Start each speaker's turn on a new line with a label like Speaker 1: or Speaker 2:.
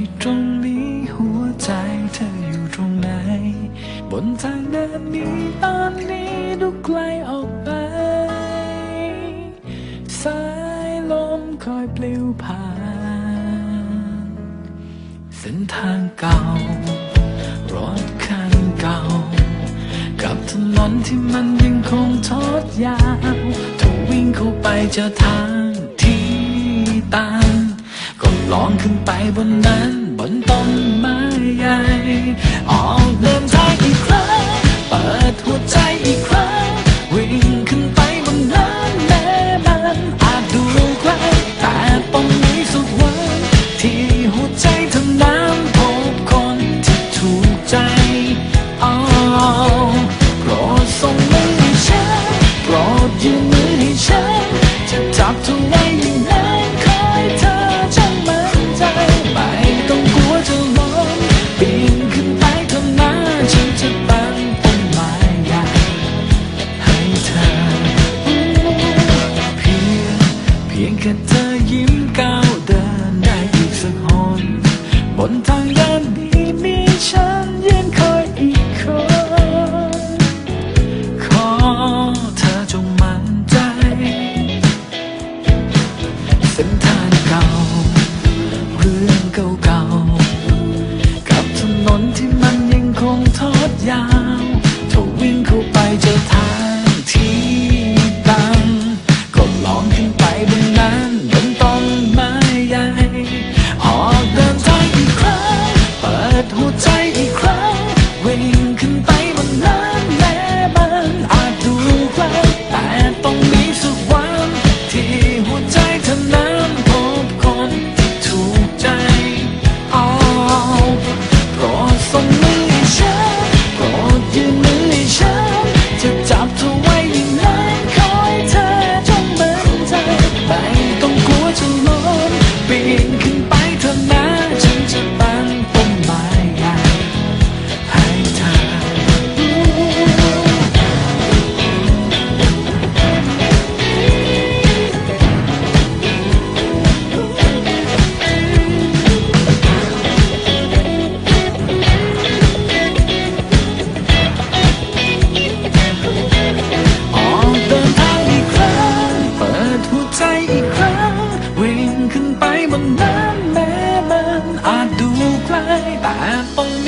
Speaker 1: ที่ตรงนี้หัวใจเธออยู่ตรงไหน บนทางเดินนี้ตอนนี้ดูไกลออกไป สายลมคอยปลิวผ่าน เส้นทางเก่า รถคันเก่า กับถนนที่มันยังคงทอดยาวถ้าวิ่งเข้าไปเจอทาง ลองขึ้นไปบนนั้นบนต้นไม้ใหญ่ แค่เธอยิ้มก้าวเดินได้อีกสักหนบนทางเดินนี้มีฉันยืนคอยอีกคน ขอเธอจงมั่นใจ เส้นทางเก่า เรื่องเก่าๆกับถนนที่มันยังคงทอดยาว หัวใจอีก วิ่งขึ้